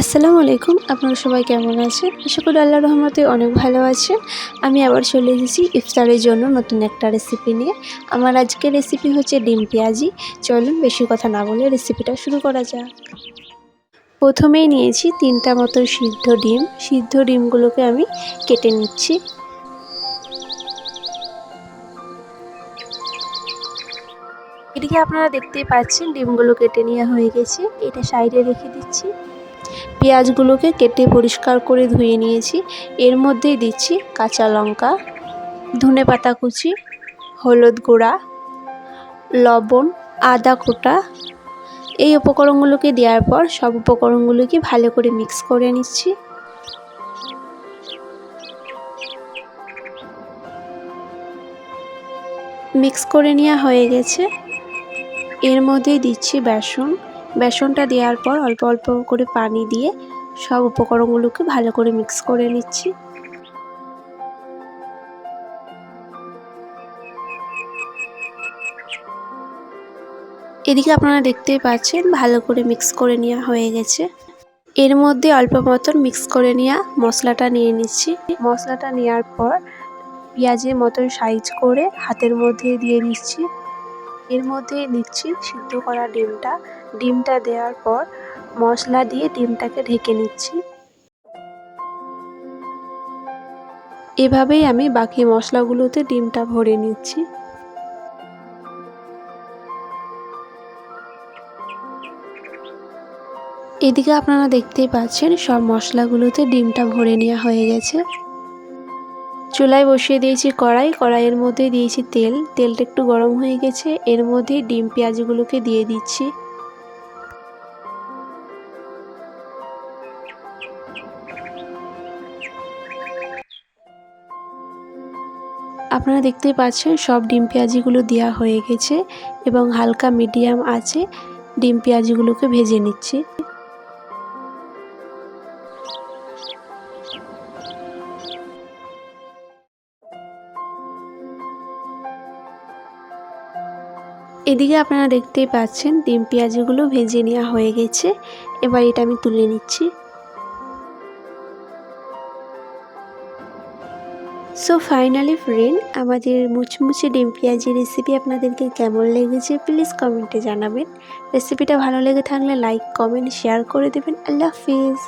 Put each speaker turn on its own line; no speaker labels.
আসসালামু আলাইকুম, আপনারা সবাই কেমন আছেন? আশা করি আল্লাহ রহমতে অনেক ভালো আছেন। আমি আবার চলে এসেছি ইফতারের জন্য নতুন একটা রেসিপি নিয়ে। আমার আজকের রেসিপি হচ্ছে ডিম পেঁয়াজি। চলুন বেশি কথা না বলে রেসিপিটা শুরু করা যাক। প্রথমেই নিয়েছি তিনটা মতো সিদ্ধ ডিম। সিদ্ধ ডিমগুলোকে আমি কেটে নিচ্ছি। এদিকে আপনারা দেখতেই পাচ্ছেন ডিমগুলো কেটে নেওয়া হয়ে গেছে। এটা সাইডে রেখে দিচ্ছি। পেঁয়াজগুলোকে কেটে পরিষ্কার করে ধুয়ে নিয়েছি। এর মধ্যেই দিচ্ছি কাঁচা লঙ্কা, ধনে পাতা কুচি, হলুদ গুঁড়া, লবণ, আদা কোটা। এই উপকরণগুলোকে দেওয়ার পর সব উপকরণগুলোকে ভালো করে মিক্স করে নিচ্ছি। মিক্স করে নেওয়া হয়ে গেছে। এর মধ্যেই দিচ্ছি বেসন। বেসনটা দেওয়ার পর অল্প অল্প করে পানি দিয়ে সব উপকরণগুলোকে ভালো করে মিক্স করে নিচ্ছি। এদিকে আপনারা দেখতেই পাচ্ছেন ভালো করে মিক্স করে নেওয়া হয়ে গেছে। এর মধ্যে অল্প মতন মিক্স করে নেওয়া মশলাটা নিয়ে নিচ্ছি। মশলাটা নেওয়ার পর পেঁয়াজের মতন সাইজ করে হাতের মধ্যে দিয়ে দিচ্ছি। এর মধ্যে নিচ্ছি সিদ্ধ করা ডিমটা। ডিমটা দেওয়ার পর মশলা দিয়ে ডিমটাকে ঢেকে নিচ্ছি। এভাবেই আমি বাকি মশলাগুলোতে ডিমটা ভরে নিচ্ছি। এদিকে আপনারা দেখতেই পাচ্ছেন সব মশলাগুলোতে ডিমটা ভরে নেওয়া হয়ে গেছে। চুলায় বসিয়ে দিয়েছি কড়াই। কড়াইয়ের মধ্যে দিয়েছি তেল। তেলটা একটু গরম হয়ে গেছে। এর মধ্যে ডিম পেঁয়াজগুলোকে দিয়ে দিচ্ছি। আপনারা দেখতেই পাচ্ছেন, সব ডিম পেঁয়াজিগুলো দেওয়া হয়ে গেছে এবং হালকা মিডিয়াম আছে ডিম পেঁয়াজিগুলোকে ভেজে নিচ্ছি। এদিকে আপনারা দেখতেই পাচ্ছেন ডিম পেঁয়াজিগুলো ভেজে নেওয়া হয়ে গেছে। এবার এটা আমি তুলে নিচ্ছি। সো ফাইনালি ফ্রেন্ড আমাদের মুচমুচে ডিম পেঁয়াজি রেসিপি আপনাদেরকে কেমন লেগেছে প্লিজ কমেন্টে জানাবেন। রেসিপিটা ভালো লেগে থাকলে লাইক কমেন্ট শেয়ার করে দেবেন। আল্লাহ হাফিজ।